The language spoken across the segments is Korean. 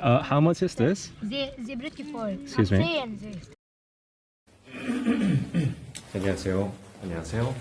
Uh, how much is this? The, beautiful. Excuse me. 안녕하세요. 안녕하세요.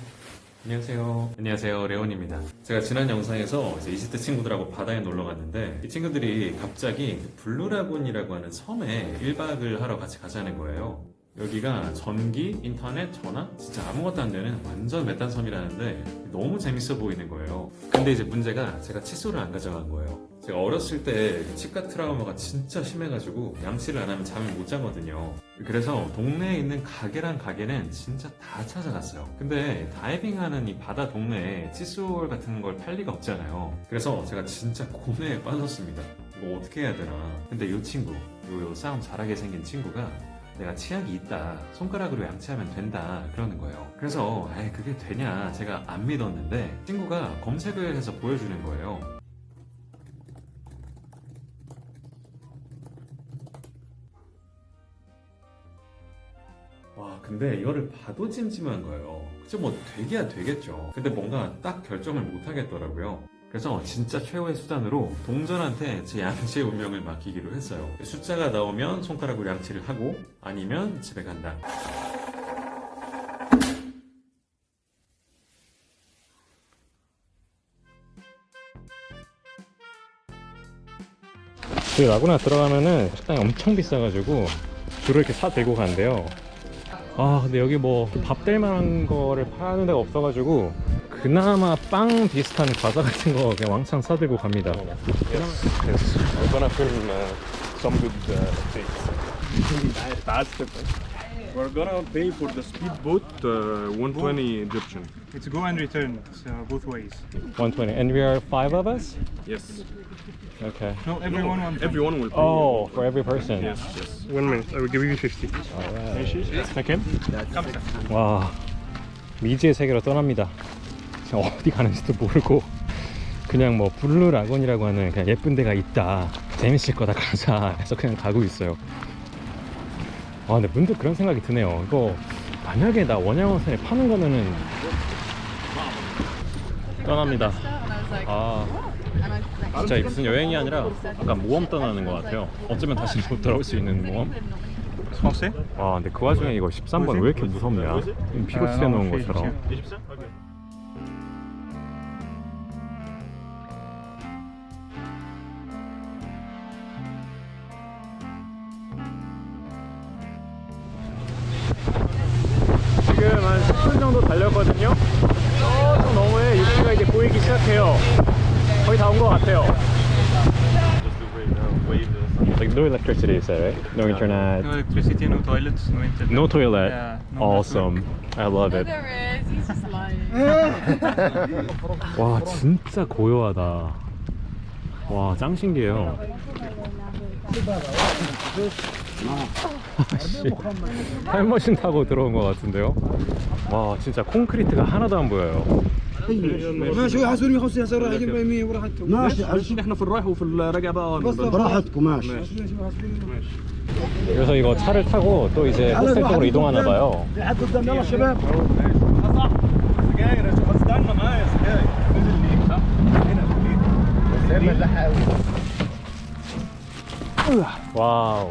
안녕하세요. 안녕하세요. 레온입니다. 제가 지난 영상에서 이제 이집트 친구들하고 바다에 놀러 갔는데 이 친구들이 갑자기 블루라군이라고 하는 섬에 1박을 하러 같이 가자는 거예요. 여기가 전기, 인터넷, 전화 진짜 아무것도 안 되는 완전 외딴 섬이라는데 너무 재밌어 보이는 거예요. 근데 이제 문제가 제가 칫솔을 안 가져간 거예요. 제가 어렸을 때 치과 트라우마가 진짜 심해가지고 양치를 안 하면 잠을 못 자거든요. 그래서 동네에 있는 가게란 가게는 진짜 다 찾아갔어요. 근데 다이빙하는 이 바다 동네에 칫솔 같은 걸 팔 리가 없잖아요. 그래서 제가 진짜 고뇌에 빠졌습니다. 이거 어떻게 해야 되나. 근데 이 친구, 요, 요 싸움 잘하게 생긴 친구가 내가 치약이 있다. 손가락으로 양치하면 된다. 그러는 거예요. 그래서, 에이, 그게 되냐. 제가 안 믿었는데, 친구가 검색을 해서 보여주는 거예요. 와, 근데 이거를 봐도 찜찜한 거예요. 그치, 뭐, 되게야 되겠죠. 근데 뭔가 딱 결정을 못 하겠더라고요. 그래서 진짜 최후의 수단으로 동전한테 제 양치의 운명을 맡기기로 했어요. 숫자가 나오면 손가락으로 양치를 하고, 아니면 집에 간다. 그 라구나 들어가면은 식당이 엄청 비싸가지고 줄을 이렇게 사 들고 간대요. 아 근데 여기 뭐 밥 될 만한 거를 파는 데가 없어가지고 그나마 빵 비슷한 과자 같은 거 그냥 왕창 싸들고 갑니다. Yes, yes. We're gonna film uh, some good uh, things. We're gonna pay for the speedboat uh, 120 Egyptian. It's go and return, so both ways. 120. And we are five of us? Yes. Okay. No, everyone one. Everyone will pay. Oh, for every person. Yes, yes. One minute, I will give you 50. Second? 와 미지의 세계로 떠납니다. 지금 어디 가는지도 모르고 그냥 뭐 블루 라곤이라고 하는 그냥 예쁜 데가 있다. 재밌을 거다 가자 해서 그냥 가고 있어요. 아 근데 문득 그런 생각이 드네요. 이거 만약에 나 원양어선에 파는 거면은 떠납니다. 아 진짜 무슨 여행이 아니라 약간 모험 떠나는 것 같아요. 어쩌면 다시 못 돌아올 수 있는 모험. Français 와 근데 그 와중에 이거 13번 왜 이렇게 무섭냐 비고치해 놓은 것처럼 한 10분 정도 달렸거든요 저쪽 너머에 육지가 이제 보이기 시작해요 거의 다 온 것 같아요 Like no electricity, you said, right? No internet, No electricity, no toilets, no internet. no toilet. Yeah, no awesome. I love it. There is. He's just lying. 와 진짜 고요하다 와짱 신기해요 아씨 타임머신 타고 들어온 것 같은데요 와 진짜 콘크리트가 하나도 안 보여요 ماشي يحاسبوني 50 سنه راح يجيب 100 براحتكم ماشي عايشين احنا في الرايح وفي الراجع بقى براحتكم ماشي 그래서 이거 차를 타고 또 이제 호스텔 쪽으로 이동하나 봐요 لحد قدام يلا شباب 와우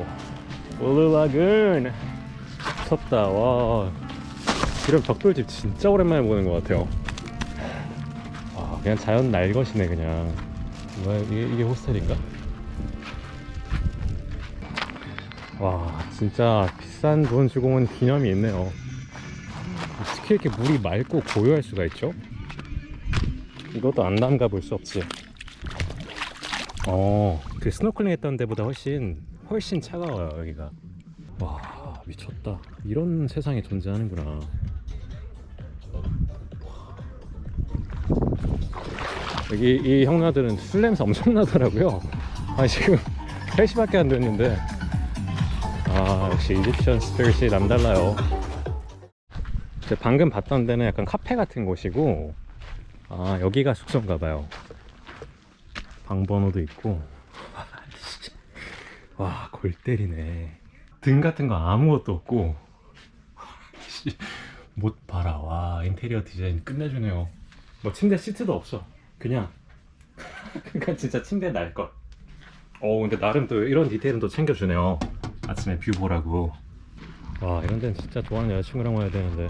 울루 라군 미쳤다. 와. 이런 벽돌집 진짜 오랜만에 보는 것 같아요. 와 그냥 자연 날것이네 그냥. 뭐야 이게, 이게 호스텔인가? 와 진짜 비싼 돈 주고 온 기념이 있네요. 어떻게 이렇게 물이 맑고 고요할 수가 있죠? 이것도 안 담가 볼 수 없지. 어, 그 스노클링 했던 데보다 훨씬 훨씬 차가워요 여기가. 와 미쳤다. 이런 세상이 존재하는구나. 여기 이 형나들은 술 냄새 엄청 나더라고요. 아 지금 3시밖에 안 됐는데 아 역시 이집션 스피릿이 남달라요. 방금 봤던 데는 약간 카페 같은 곳이고 아 여기가 숙소인가 봐요. 방 번호도 있고 와 골 때리네. 등 같은 거 아무것도 없고. 씨, 못 봐라. 와 인테리어 디자인 끝내주네요. 뭐 침대 시트도 없어. 그냥. 그러니까 진짜 침대 날걸 어 근데 나름 또 이런 디테일은 또 챙겨주네요. 아침에 뷰 보라고. 와 이런 데는 진짜 좋아하는 여자친구랑 와야 되는데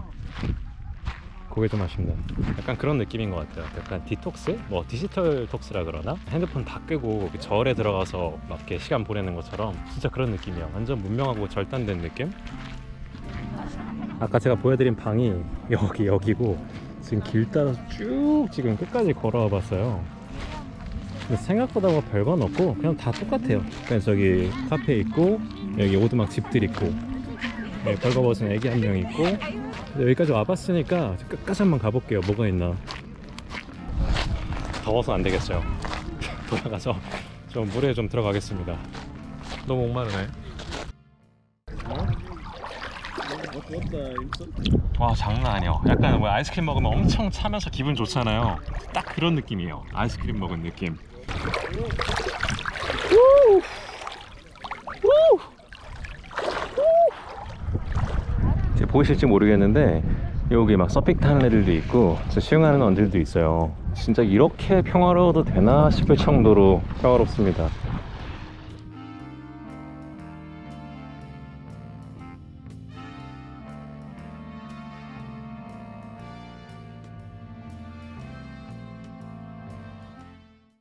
그게 좀 아쉽네 약간 그런 느낌인 것 같아요 약간 디톡스? 뭐 디지털 톡스라 그러나? 핸드폰 다 끄고 그 절에 들어가서 막 이렇게 시간 보내는 것처럼 진짜 그런 느낌이야 완전 문명하고 절단된 느낌? 아까 제가 보여드린 방이 여기 여기고 지금 길 따라서 쭉 지금 끝까지 걸어와 봤어요 생각보다 뭐 별건 없고 그냥 다 똑같아요 그냥 저기 카페 있고 여기 오두막 집들 있고 네, 벌거벗은 애기 한 명 있고. 여기까지 와봤으니까 끝까지 한번 가볼게요. 뭐가 있나. 더워서 안 되겠어요. 돌아가서 좀 물에 좀 들어가겠습니다. 너무 목마르네. 와 장난 아니야. 약간 뭐 아이스크림 먹으면 엄청 차면서 기분 좋잖아요. 딱 그런 느낌이에요. 아이스크림 먹은 느낌 이제 보이실지 모르겠는데 여기 막 서핑 타는 애들도 있고 저 수영하는 언들도 있어요 진짜 이렇게 평화로워도 되나 싶을 정도로 평화롭습니다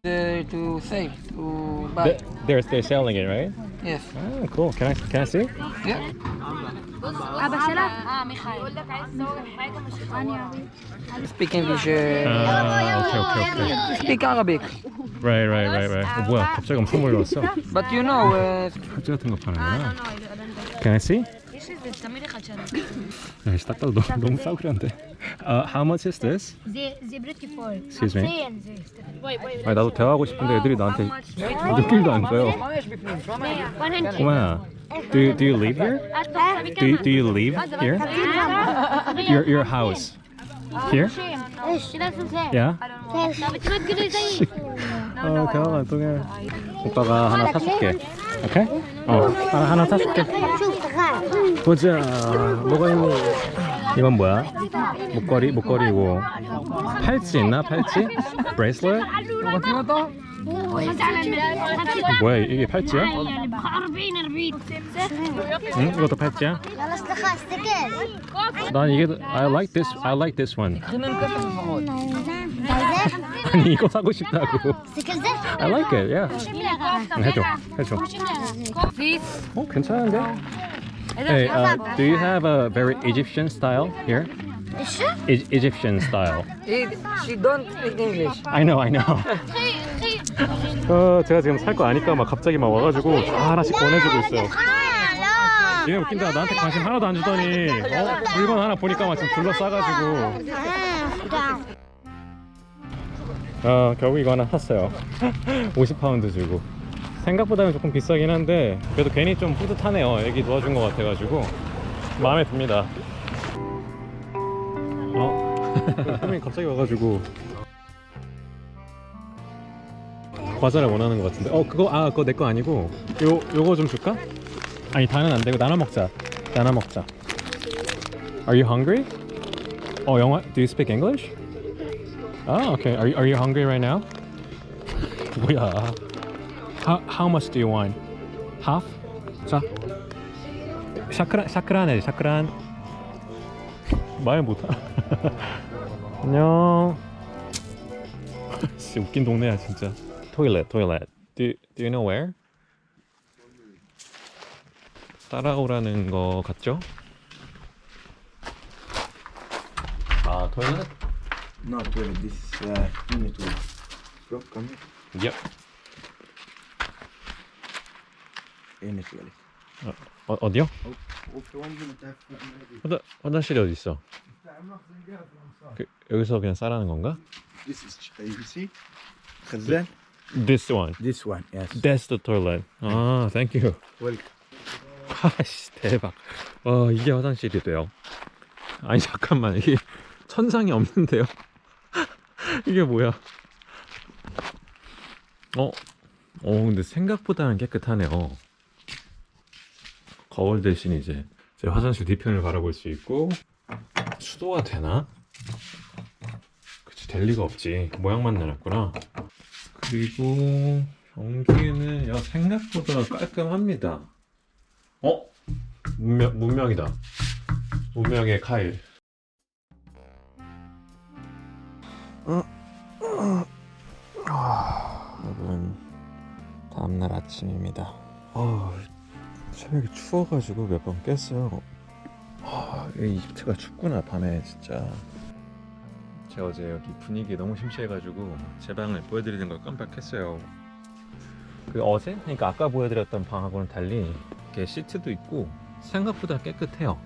uh, to save, to buy. They're, they're selling it, right? Yes. Ah, cool. Can I, can I see? Yeah. Speak English. Uh, 아, 오케이, 오케이, 오케이. speak Arabic. Right, right, right, right. 어, 뭐야, 갑자기 엄청 몰려왔어. But you know, uh, 팔찌 같은 거 파는구나. Can I see? Uh, how much is this? They, they beautiful. Excuse me. 아니 나도 대화하고 싶은데 애들이 나한테 느낌도 안 가요. 꼬마야, do you, do you live here? Do you, do you live here? Your your house here? Yeah. 어 대화가 안 통해. 오빠가 하나 사줄게. 오케이? 어 하나 하나 보자. 뭐가 있니? 이건 뭐야? 목걸이 목걸이고. 팔찌 있나? 팔찌? 브레이슬렛 뭐야? 이게 팔찌야? 응? 이것도 팔찌야? 난 이게 I like this I like this one. 아니 이거 사고 싶다고. I like it yeah. 해줘 해줘. 어 괜찮은데? Hey, uh, do you have a very Egyptian style here? E- Egyptian style. He, she don't speak English. I know, I know. 어, 제가 지금 살 거 아니까 막 갑자기 막 와가지고 다 하나씩 권해주고 있어요. 얘네 웃긴다. 나한테 관심 하나도 안 주더니 어? 물건 하나 보니까 막 지금 둘러싸가지고. 어, 결국 이거 하나 샀어요. 50파운드 주고. 생각보다는 조금 비싸긴 한데 그래도 괜히 좀 뿌듯하네요. 애기 도와준 것 같아가지고 마음에 듭니다. 어? 선생님 갑자기 와가지고 과자를 원하는 것 같은데 어 그거 아 그거 내 거 아니고 요 요거 좀 줄까? 아니 다는 안 되고 나눠 먹자 나눠 먹자 Are you hungry? 어 영화 Do you speak English? 아 okay Are are you hungry right now? 뭐야 How, how much do you want? Half? 자 샤크란 샤크란 해 샤크란 말 못하 안녕 진짜 웃긴 동네야 진짜 토일렛 토일렛 do, do you know where? 따라오라는 거 같죠? 아 토일렛? Not toilet, this uh, mini toilet. Bro, come here. Yep Any toilet. 어, 어디요? 화장, 화장실이 어디 있어? 그, 여기서 그냥 싸라는 건가? This is, uh, you see? Khazan? This one This one, yes. That's the toilet 아 thank you Welcome. 아씨 대박 와 이게 화장실이 돼요 아니 잠깐만 이게 천장이 없는데요 이게 뭐야 어? 어 근데 생각보다는 깨끗하네요 거울 대신 이제 제 화장실 뒤편을 바라볼 수 있고 수도가 되나? 그치 될 리가 없지 모양만 내놨구나 그리고 경기는 야, 생각보다 깔끔합니다. 어? 문명, 문명이다. 문명의 카일. 여러분, 다음날 아침입니다. 아, 새벽에 추워가지고 몇 번 깼어요. 아, 이 이집트가 춥구나 밤에 진짜. 제가 어제 여기 분위기 너무 심취해가지고 제 방을 보여드리는 걸 깜빡했어요. 그 어제, 그러니까 아까 보여드렸던 방하고는 달리 이렇게 시트도 있고 생각보다 깨끗해요.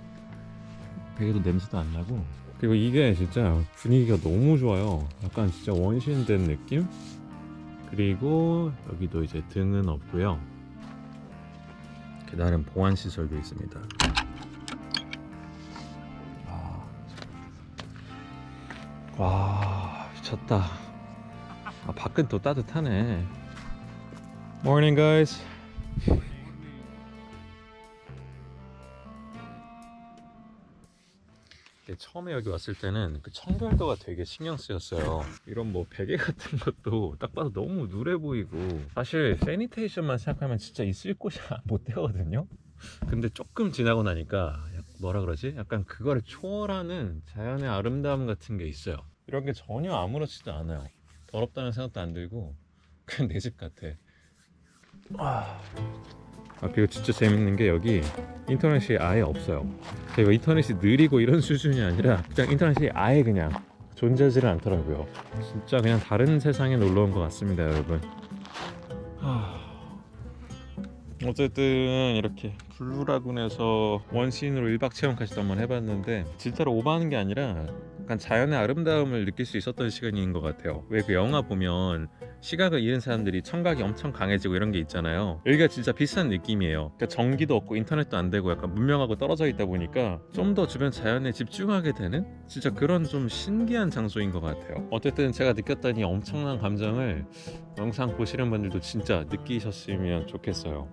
베개도 냄새도 안 나고. 그리고 이게 진짜 분위기가 너무 좋아요. 약간 진짜 원신된 느낌? 그리고 여기도 이제 등은 없고요. 나름 보안 시설도 있습니다. 아, 와 미쳤다. 아 밖은 또 따뜻하네. Morning guys. 처음에 여기 왔을 때는 그 청결도가 되게 신경 쓰였어요. 이런 뭐 베개 같은 것도 딱 봐도 너무 누래 보이고 사실 세니테이션만 생각하면 진짜 있을 곳이 못 되거든요. 근데 조금 지나고 나니까 약- 뭐라 그러지? 약간 그거를 초월하는 자연의 아름다움 같은 게 있어요. 이런 게 전혀 아무렇지도 않아요. 더럽다는 생각도 안 들고 그냥 내 집 같아. 아, 아 그리고 진짜 재밌는 게 여기 인터넷이 아예 없어요. 그리고 인터넷이 느리고 이런 수준이 아니라 그냥 인터넷이 아예 그냥 존재하지를 않더라고요. 진짜 그냥 다른 세상에 놀러 온 것 같습니다, 여러분. 하... 어쨌든 이렇게 블루라군에서 원시인으로 1박 체험까지도 한번 해봤는데 진짜로 오버하는 게 아니라 약간 자연의 아름다움을 느낄 수 있었던 시간인 것 같아요. 왜 그 영화 보면 시각을 잃은 사람들이 청각이 엄청 강해지고 이런 게 있잖아요. 여기가 진짜 비슷한 느낌이에요. 그러니까 전기도 없고 인터넷도 안 되고 약간 문명하고 떨어져 있다 보니까 좀 더 주변 자연에 집중하게 되는 진짜 그런 좀 신기한 장소인 것 같아요. 어쨌든 제가 느꼈던 이 엄청난 감정을 영상 보시는 분들도 진짜 느끼셨으면 좋겠어요.